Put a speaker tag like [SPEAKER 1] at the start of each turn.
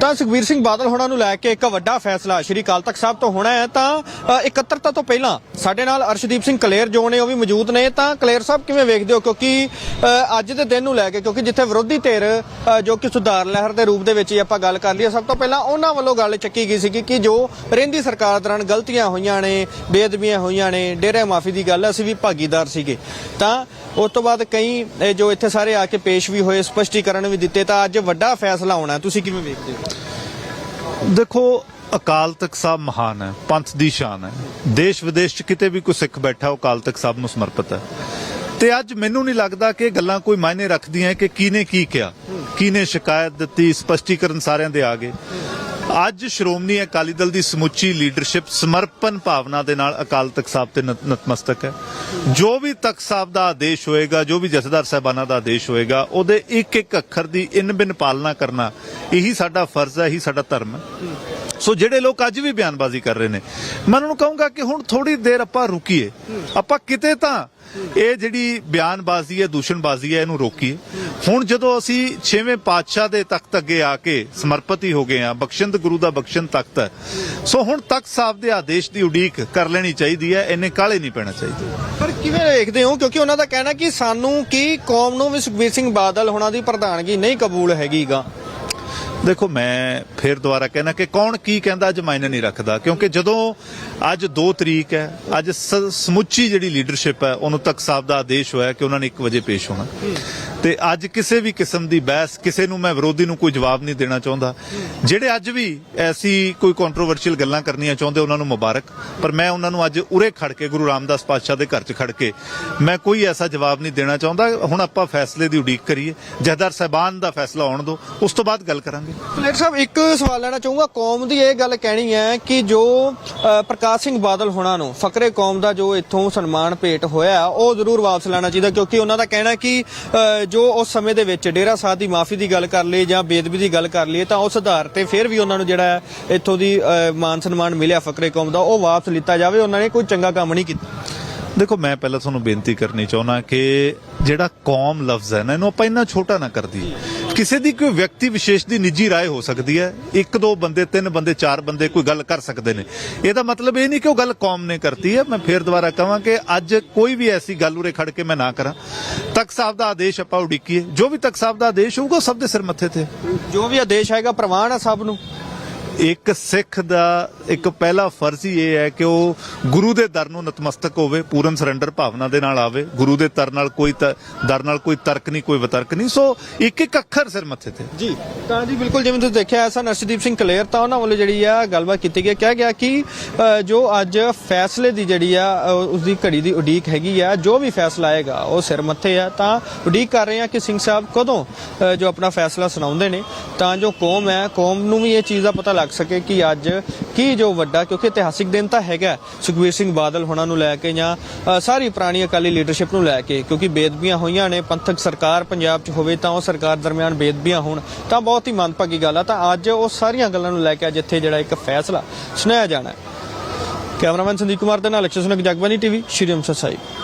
[SPEAKER 1] ਤਾਂ ਸੁਖਬੀਰ ਸਿੰਘ ਬਾਦਲ ਹੋਣਾ ਨੂੰ ਲੈ ਕੇ ਇੱਕ ਵੱਡਾ ਫੈਸਲਾ ਸ਼੍ਰੀ ਅਕਾਲ ਤਖਤ ਸਾਹਿਬ ਤੋਂ ਹੋਣਾ ਹੈ। ਤਾਂ ਅ, ਇਕੱਤਰਤਾ ਤੋਂ ਪਹਿਲਾਂ ਸਾਡੇ ਨਾਲ ਅਰਸ਼ਦੀਪ ਸਿੰਘ ਕਲੇਰ ਜੋ ਨੇ ਉਹ ਵੀ ਮੌਜੂਦ ਨੇ। ਤਾਂ ਕਲੇਰ ਸਾਹਿਬ ਕਿਵੇਂ ਵੇਖਦੇ ਹੋ? ਕਿਉਂਕਿ ਅੱਜ ਦੇ ਦਿਨ ਨੂੰ ਲੈ ਕੇ ਕਿਉਂਕਿ ਜਿੱਥੇ ਵਿਰੋਧੀ ਧਿਰ ਜੋ ਕਿ ਸੁਧਾਰ ਲਹਿਰ ਦੇ ਰੂਪ ਦੇ ਵਿੱਚ ਹੀ ਆਪਾਂ ਗੱਲ ਕਰ ਲਈਏ ਸਭ ਤੋਂ ਪਹਿਲਾਂ ਉਹਨਾਂ ਵੱਲੋਂ ਗੱਲ ਚੱਕੀ ਗਈ ਸੀ ਕਿ ਜੋ ਰਹਿੰਦੀ ਸਰਕਾਰ ਦੌਰਾਨ ਗਲਤੀਆਂ ਹੋਈਆਂ ਨੇ ਬੇਅਦਬੀਆਂ ਹੋਈਆਂ ਨੇ ਡੇਰੇ ਮਾਫੀ ਦੀ ਗੱਲ ਅਸੀਂ ਵੀ ਭਾਗੀਦਾਰ ਸੀਗੇ। ਤਾਂ ਉਸ ਤੋਂ ਬਾਅਦ ਕਈ ਜੋ ਇੱਥੇ ਸਾਰੇ ਆ ਕੇ ਪੇਸ਼ ਵੀ ਹੋਏ ਸਪਸ਼ਟੀਕਰਨ ਵੀ ਦਿੱਤੇ ਤਾਂ ਅੱਜ ਵੱਡਾ ਫੈਸਲਾ ਹੋਣਾ ਤੁਸੀਂ ਕਿਵੇਂ ਵੇਖਦੇ ਹੋ?
[SPEAKER 2] ਦੇਖੋ, ਅਕਾਲ ਤਖਤ ਸਾਹਿਬ ਮਹਾਨ ਹੈ, ਪੰਥ ਦੀ ਸ਼ਾਨ ਹੈ। ਦੇਸ਼ ਵਿਦੇਸ਼ ਚ ਕਿਤੇ ਵੀ ਕੋਈ ਸਿੱਖ ਬੈਠਾ, ਉਹ ਅਕਾਲ ਤਖਤ ਸਾਹਿਬ ਨੂੰ ਸਮਰਪਿਤ ਹੈ। ਤੇ ਅੱਜ ਮੈਨੂੰ ਨਹੀਂ ਲੱਗਦਾ ਕਿ ਗੱਲਾਂ ਕੋਈ ਮਾਇਨੇ ਰੱਖਦੀਆਂ ਕਿ ਕਿਹਨੇ ਕੀ ਕਿਹਾ। ਕਿਹਨੇ ਸ਼ਿਕਾਇਤ ਦਿੱਤੀ, ਸਪਸ਼ਟੀਕਰਨ ਸਾਰਿਆਂ ਦੇ ਆ ਗਏ। ਅੱਜ ਸ਼੍ਰੋਮਣੀ ਅਕਾਲੀ ਦਲ ਦੀ ਸਮੁੱਚੀ ਲੀਡਰਸ਼ਿਪ ਸਮਰਪਣ ਭਾਵਨਾ ਦੇ ਨਾਲ ਅਕਾਲ ਤਖਤ ਸਾਹਿਬ ਤੇ ਨਤਮਸਤਕ ਹੈ। ਜੋ ਵੀ ਤਖਤ ਸਾਹਿਬ ਦਾ ਆਦੇਸ਼ ਹੋਏਗਾ, ਜੋ ਵੀ ਜਥੇਦਾਰ ਸਾਹਿਬਾਨਾਂ ਦਾ ਆਦੇਸ਼ ਹੋਏਗਾ, ਉਹਦੇ ਇੱਕ ਇੱਕ ਅੱਖਰ ਦੀ ਇਨ ਬਿਨ ਪਾਲਣਾ ਕਰਨਾ, ਇਹੀ ਸਾਡਾ ਫਰਜ਼ ਹੈ, ਇਹੀ ਸਾਡਾ ਧਰਮ ਹੈ। ਸੋ ਜਿਹੜੇ ਲੋਕ ਅੱਜ ਵੀ ਬਿਆਨਬਾਜ਼ੀ ਕਰ ਰਹੇ ਨੇ, ਮੈਂ ਉਹਨਾਂ ਨੂੰ ਕਹੂੰਗਾ ਕਿ ਹੁਣ ਥੋੜੀ ਦੇਰ ਆਪਾਂ ਰੁਕੀਏ। ਆਪਾਂ ਕਿਤੇ ਤਾਂ ਇਹ ਜਿਹੜੀ ਬਿਆਨਬਾਜ਼ੀ ਹੈ, ਦੂਸ਼ਣਬਾਜ਼ੀ ਹੈ, ਇਹਨੂੰ ਰੋਕੀਏ ਹੁਣ ਜਦੋਂ ਅਸੀਂ ਛੇਵੇਂ ਪਾਤਸ਼ਾਹ ਦੇ ਤਖਤ ਅੱਗੇ ਆ ਕੇ ਸਮਰਪਿਤ ਹੀ ਹੋ ਗਏ ਆ ਬਖਸ਼ਿੰਦ ਗੁਰੂ ਦਾ ਬਖਸ਼ਿੰਦ ਤਖਤ ਹੈ, ਸੋ ਹੁਣ ਤਖਤ ਸਾਹਿਬ ਦੇ ਆਦੇਸ਼ ਦੀ ਉਡੀਕ ਕਰ ਲੈਣੀ ਚਾਹੀਦੀ ਹੈ, ਇੰਨੇ ਕਾਲੇ ਨਹੀਂ ਪੈਣਾ ਚਾਹੀਦਾ।
[SPEAKER 1] ਪਰ ਕਿਵੇਂ ਵੇਖਦੇ ਹੋ? ਕਿਉਂਕਿ ਉਹਨਾਂ ਦਾ ਕਹਿਣਾ ਕਿ ਸਾਨੂੰ ਕੀ ਕੌਮ ਨੂੰ ਵੀ ਸੁਖਬੀਰ ਸਿੰਘ ਬਾਦਲ ਹੋਣਾ ਦੀ ਪ੍ਰਧਾਨਗੀ ਨਹੀਂ ਕਬੂਲ ਹੈਗੀਗਾ।
[SPEAKER 2] ਦੇਖੋ, ਮੈਂ ਫਿਰ ਦੁਬਾਰਾ ਕਹਿਣਾ ਕਿ ਕੌਣ ਕੀ ਕਹਿੰਦਾ ਅੱਜ ਮਾਇਨੇ ਨਹੀਂ ਰੱਖਦਾ, ਕਿਉਂਕਿ ਜਦੋਂ ਅੱਜ 2 ਤਰੀਕ ਹੈ, ਅੱਜ ਸਮੁੱਚੀ ਜਿਹੜੀ ਲੀਡਰਸ਼ਿਪ ਹੈ, ਉਹਨੂੰ ਤੱਕ ਸਾਹਿਬ ਦਾ ਆਦੇਸ਼ ਹੋਇਆ ਕਿ ਉਹਨਾਂ ਨੇ 1 ਵਜੇ ਪੇਸ਼ ਹੋਣਾ। ਤੇ ਅੱਜ ਕਿਸੇ ਵੀ ਕਿਸਮ ਦੀ ਬਹਿਸ, ਕਿਸੇ ਨੂੰ ਮੈਂ ਵਿਰੋਧੀ ਨੂੰ ਕੋਈ ਜਵਾਬ ਨਹੀਂ ਦੇਣਾ ਚਾਹੁੰਦਾ। ਜਿਹੜੇ ਅੱਜ ਵੀ ਐਸੀ ਕੋਈ ਕੰਟਰੋਵਰਸ਼ੀਅਲ ਗੱਲਾਂ ਕਰਨੀਆਂ ਚਾਹੁੰਦੇ, ਉਹਨਾਂ ਨੂੰ ਮੁਬਾਰਕ। ਪਰ ਮੈਂ ਉਹਨਾਂ ਨੂੰ ਅੱਜ ਉਰੇ ਖੜ ਕੇ, ਗੁਰੂ ਰਾਮਦਾਸ ਪਾਤਸ਼ਾਹ ਦੇ ਘਰ 'ਚ ਖੜ ਕੇ, ਮੈਂ ਕੋਈ ਐਸਾ ਜਵਾਬ ਨਹੀਂ ਦੇਣਾ ਚਾਹੁੰਦਾ। ਹੁਣ ਆਪਾਂ ਫੈਸਲੇ ਦੀ ਉਡੀਕ ਕਰੀਏ। ਜਹਦਰ ਸਾਹਿਬਾਨ ਦਾ ਫੈਸਲਾ ਆਉਣ ਦਿਓ ਉਸ ਤੋਂ ਬਾਅਦ ਗੱਲ ਕਰਾਂਗੇ।
[SPEAKER 1] ਕਲੇਰ ਸਾਹਿਬ, ਇੱਕ ਸਵਾਲ ਲੈਣਾ ਚਾਹੂੰਗਾ। ਕੌਮ ਦੀ ਇਹ ਗੱਲ ਕਹਿਣੀ ਹੈ ਕਿ ਜੋ ਪ੍ਰਕਾਸ਼ ਸਿੰਘ ਬਾਦਲ ਹੋਣਾ ਨੂੰ, ਫਕਰੇ ਕੌਮ ਦਾ ਜੋ ਇੱਥੋਂ ਸਨਮਾਨ ਭੇਟ ਹੋਇਆ, ਉਹ ਜ਼ਰੂਰ ਵਾਪਸ ਲੈਣਾ ਚਾਹੀਦਾ, ਕਿਉਂਕਿ ਉਹਨਾਂ ਦਾ ਕਹਿਣਾ ਕਿ ਜੋ ਉਸ ਸਮੇਂ ਦੇ ਵਿੱਚ ਡੇਰਾ ਸਾਹਿਬ ਦੀ ਮਾਫੀ ਦੀ ਗੱਲ ਕਰ ਲਈ ਜਾਂ ਬੇਦਬੀ ਦੀ ਗੱਲ ਕਰ ਲਈ ਤਾਂ ਉਸ ਆਧਾਰ ਤੇ ਫਿਰ ਵੀ ਉਹਨਾਂ ਨੂੰ ਜਿਹੜਾ ਇੱਥੋਂ ਦੀ ਮਾਨ ਸਨਮਾਨ ਮਿਲਿਆ ਫਕਰੇ ਕੌਮ ਦਾ, ਉਹ ਵਾਪਸ ਲਿੱਤਾ ਜਾਵੇ। ਉਹਨਾਂ ਨੇ ਕੋਈ ਚੰਗਾ ਕੰਮ ਨਹੀਂ ਕੀਤਾ।
[SPEAKER 2] ਦੇਖੋ, ਮੈਂ ਪਹਿਲਾਂ ਤੁਹਾਨੂੰ ਬੇਨਤੀ ਕਰਨੀ ਚਾਹੁੰਦਾ ਕਿ ਜਿਹੜਾ ਕੌਮ ਲਫ਼ਜ਼ ਹੈ ਨਾ, ਇਹਨੂੰ ਆਪਾਂ ਇੰਨਾ ਛੋਟਾ ਨਾ ਕਰ ਦਈਏ। ਕਿਸੇ ਦੀ ਕੋਈ ਵਿਅਕਤੀ ਵਿਸ਼ੇਸ਼ ਦੀ ਨਿੱਜੀ رائے ਹੋ ਸਕਦੀ ਹੈ ਇੱਕ ਦੋ ਬੰਦੇ ਤਿੰਨ ਬੰਦੇ ਚਾਰ ਬੰਦੇ ਕੋਈ ਗੱਲ ਕਰ ਸਕਦੇ ਨੇ ਇਹਦਾ ਮਤਲਬ ਇਹ ਨਹੀਂ ਕਿ ਉਹ ਗੱਲ ਕੌਮ ਨੇ ਕਰਤੀ ਹੈ ਮੈਂ ਫੇਰ ਦੁਬਾਰਾ ਕਹਾਂ ਕਿ ਅੱਜ ਕੋਈ ਵੀ ਐਸੀ ਗੱਲ ਉਰੇ ਖੜ ਕੇ ਮੈਂ ਨਾ ਕਰਾਂ ਤਖਤ ਸਾਹਿਬ ਦਾ ਆਦੇਸ਼ ਆਪਾਂ ਉਡੀਕੀਏ ਜੋ ਵੀ ਤਖਤ ਸਾਹਿਬ ਦਾ ਆਦੇਸ਼ ਹੋਊਗਾ ਉਹ ਸਭ ਦੇ ਸਿਰ ਮੱਥੇ ਤੇ
[SPEAKER 1] ਜੋ ਵੀ ਆਦੇਸ਼ ਆਏਗਾ ਪ੍ਰਵਾਨ ਹੈ ਸਭ ਨੂੰ
[SPEAKER 2] ਇੱਕ ਸਿੱਖ ਦਾ ਇੱਕ ਪਹਿਲਾ ਫਰਜ਼ ਹੀ ਇਹ ਹੈ ਕਿ ਉਹ ਗੁਰੂ ਦੇ ਦਰ ਨੂੰ ਨਤਮਸਤਕ ਹੋਵੇ ਪੂਰਨ ਸਰੈਂਡਰ ਭਾਵਨਾ ਦੇ ਨਾਲ ਆਵੇ। ਗੁਰੂ ਦੇ ਦਰ ਨਾਲ ਕੋਈ ਦਰ ਨਾਲ ਕੋਈ ਤਰਕ ਨਹੀਂ ਕੋਈ ਵਿਤਰਕ ਨਹੀਂ। ਸੋ ਇੱਕ ਇੱਕ ਅੱਖਰ ਸਿਰ ਮੱਥੇ ਤੇ।
[SPEAKER 1] ਜੀ ਤਾਂ ਜੀ ਬਿਲਕੁਲ ਜਿਵੇਂ ਤੁਸੀਂ ਦੇਖਿਆ ਐਸਾ ਨਰਸ਼ਦੀਪ ਸਿੰਘ ਕਲੇਰ ਤਾਂ ਉਹਨਾਂ ਵੱਲੋਂ ਜਿਹੜੀ ਆ ਗੱਲਬਾਤ ਕੀਤੀ ਗਈ। ਕਿਹਾ ਗਿਆ ਕਿ ਜੋ ਅੱਜ ਫੈਸਲੇ ਦੀ ਜਿਹੜੀ ਆ ਅ, ਉਸ ਦੀ ਘੜੀ ਦੀ ਉਡੀਕ ਹੈਗੀ ਆ ਜੋ ਵੀ ਫੈਸਲਾ ਆਏਗਾ ਉਹ ਸਿਰ ਮੱਥੇ ਆ। ਤਾਂ ਉਡੀਕ ਕਰ ਰਹੇ ਆ ਕਿ ਸਿੰਘ ਸਾਹਿਬ ਕਦੋਂ ਜੋ ਆਪਣਾ ਫੈਸਲਾ ਸੁਣਾਉਂਦੇ ਨੇ, ਤਾਂ ਜੋ ਕੌਮ ਹੈ, ਕੌਮ ਨੂੰ ਵੀ ਇਹ ਚੀਜ਼ ਦਾ ਪਤਾ ਲੱਗ ਸਕੇ ਕਿ ਅੱਜ ਕੀ ਜੋ ਵੱਡਾ, ਕਿਉਂਕਿ ਇਤਿਹਾਸਿਕ ਦਿਨ ਤਾਂ ਹੈਗਾ ਸੁਖਬੀਰ ਸਿੰਘ ਬਾਦਲ ਹੋਣਾ ਨੂੰ ਲੈ ਕੇ ਜਾਂ ਸਾਰੀ ਪੁਰਾਣੀ ਅਕਾਲੀ ਲੀਡਰਸ਼ਿਪ ਨੂੰ ਲੈ ਕੇ, ਕਿਉਂਕਿ ਬੇਦਬੀਆਂ ਹੋਈਆਂ ਨੇ, ਪੰਥਕ ਸਰਕਾਰ ਪੰਜਾਬ 'ਚ ਹੋਵੇ ਤਾਂ ਉਹ ਸਰਕਾਰ ਦਰਮਿਆਨ ਬੇਦਬੀਆਂ ਹੋਣ, ਤਾਂ ਬਹੁਤ ਹੀ ਮੰਦਭਾਗੀ ਗੱਲ ਆ, ਤਾਂ ਅੱਜ ਉਹ ਸਾਰੀਆਂ ਗੱਲਾਂ ਨੂੰ ਲੈ ਕੇ ਅੱਜ ਇੱਥੇ ਜਿਹੜਾ ਇੱਕ ਫੈਸਲਾ ਸੁਣਾਇਆ ਜਾਣਾ ਹੈ। ਕੈਮਰਾਮੈਨ ਸੰਦੀਪ ਕੁਮਾਰ ਦੇ ਨਾਲ ਅਕਸ਼ਰ ਸੁਨਕ ਜਗਬਾਨੀ ਟੀਵੀ ਸ਼੍ਰੀ ਅੰਮ੍ਰਿਤਸਰ ਸਾਹਿਬ।